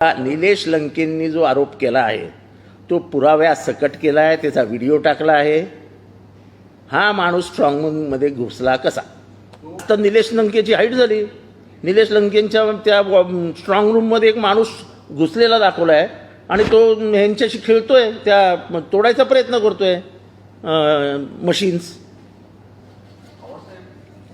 निलेश लंकेंनी जो आरोप केला आहे तो पुराव्या सकट केला आहे त्याचा व्हिडिओ टाकला आहे. हा माणूस स्ट्रॉंगमध्ये घुसला कसा? तर निलेश लंकेची हाईट झाली. निलेश लंकेंच्या त्या स्ट्रॉंग रूममध्ये एक माणूस घुसलेला दाखवला आहे आणि तो ह्यांच्याशी खेळतोय त्या तोडायचा प्रयत्न करतोय मशीन्स बाबासाहेब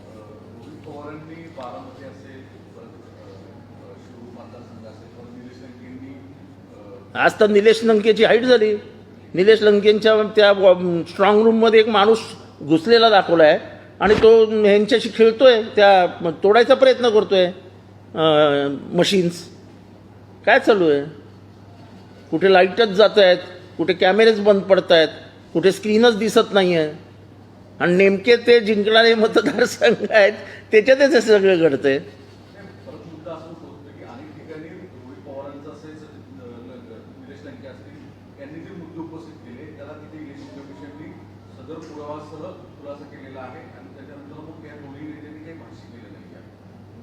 अ, रोहित पवारांनी बारामती असेल परत अ, अ, शिरूर मतदारसंघ असेल परत निलेश लंकेंनी अ, आज तर निलेश लंकेची हाईट झाली. निलेश लंकेंच्या त्या स्ट्रॉंग रूममध्ये एक माणूस घुसलेला दाखवला आहे आणि तो ह्यांच्याशी खेळतोय त्या तोडायचा प्रयत्न करतोय मशीन्स काय चालू आहे? कुठे लाईटच जात आहेत कुठे कॅमेरेच बंद पडत आहेत कुठे स्क्रीनच दिसत नाही आहे आणि नेमके ते जिंकणारे मतदारसंघ आहेत त्याच्यातच हे सगळं घडतंय परत मुद्दा असं होतं की अनेक ठिकाणी रोहित पवारांचं असेल सचिन अ, ल- निलेश लंके यांनी जे मुद्दे उपस्थित केले त्याला तिथे इलेक्शन कमिशननी सदर पुरावासह खुलासा केलेला आहे आणि त्याच्यानंतर मग या दोन्ही नेत्यांनी काही भाष्य केलं नाही आहे.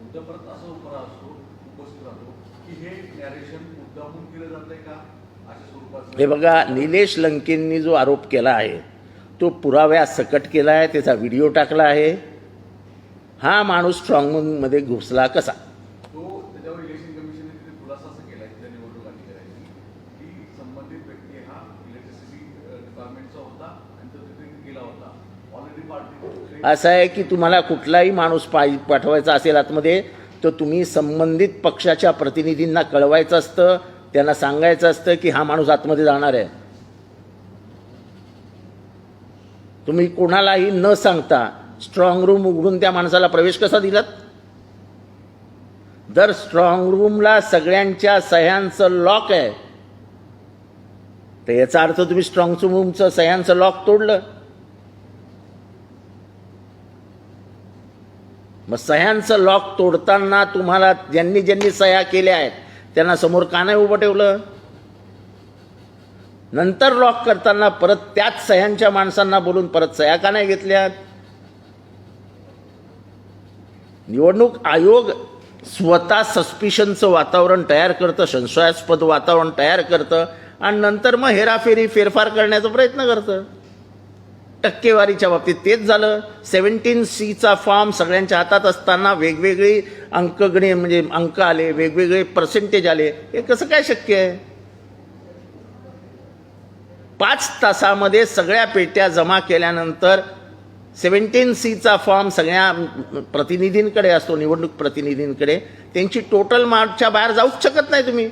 मुद्दा परत असा उपरा असतो उपस्थित राहतो की हे नॅरेशन मुद्दाहून केलं जात आहे का? अशा स्वरूपाचं हे बघा निलेश लंकेंनी जो आरोप केला आहे तो पुराव्या सकट केला आहे त्याचा व्हिडिओ टाकला आहे. हा माणूस स्ट्रॉंगमध्ये घुसला कसा तो त्याच्यावर इलेक्शन कमिशनने तिथे खुलासा असा केला तिथल्या निवडणूक अधिकाऱ्यांनी की संबंधित व्यक्ती हा होता आणि तो तिथे गेला होता. ऑलरेडी पार्टी असं आहे की तुम्हाला कुठलाही माणूस पाय पाठवायचा असेल आतमध्ये तर तुम्ही संबंधित पक्षाच्या प्रतिनिधींना कळवायचं असतं त्यांना सांगायचं असतं की हा माणूस आतमध्ये जाणार आहे. तुम्ही कोणालाही न सांगता स्ट्रॉंग रूम उघडून त्या माणसाला प्रवेश कसा दिलात? जर स्ट्रॉंग रूमला सगळ्यांच्या सह्यांचं लॉक आहे तर याचा अर्थ तुम्ही स्ट्रॉंगचं मुमचं सह्यांचं लॉक तोडलं. मग सह्यांचं लॉक तोडताना तुम्हाला ज्यांनी ज्यांनी सह्या केल्या आहेत त्यांना समोर का नाही उभं ठेवलं? नंतर लॉक करताना परत त्याच सह्यांच्या माणसांना बोलून परत सह्या का नाही घेतल्यात? निवडणूक आयोग स्वतः सस्पिशनचं वातावरण तयार करतं संशयास्पद वातावरण तयार करतं. आणि नंतर मग हेराफेरी फेरफार करण्याचा प्रयत्न करतं. टक्केवारीच्या बाबतीत तेच झालं. सेवन्टीन सीचा फॉर्म सगळ्यांच्या हातात असताना वेगवेगळी अंकगणे म्हणजे अंक आले वेगवेगळे पर्सेंटेज आले. हे कसं काय शक्य आहे? पाच तासामध्ये सगळ्या पेट्या जमा केल्यानंतर सेवन्टीन सीचा फॉर्म सगळ्या प्रतिनिधींकडे असतो निवडणूक प्रतिनिधींकडे. त्यांची टोटल मार्कच्या बाहेर जाऊच शकत नाही तुम्ही.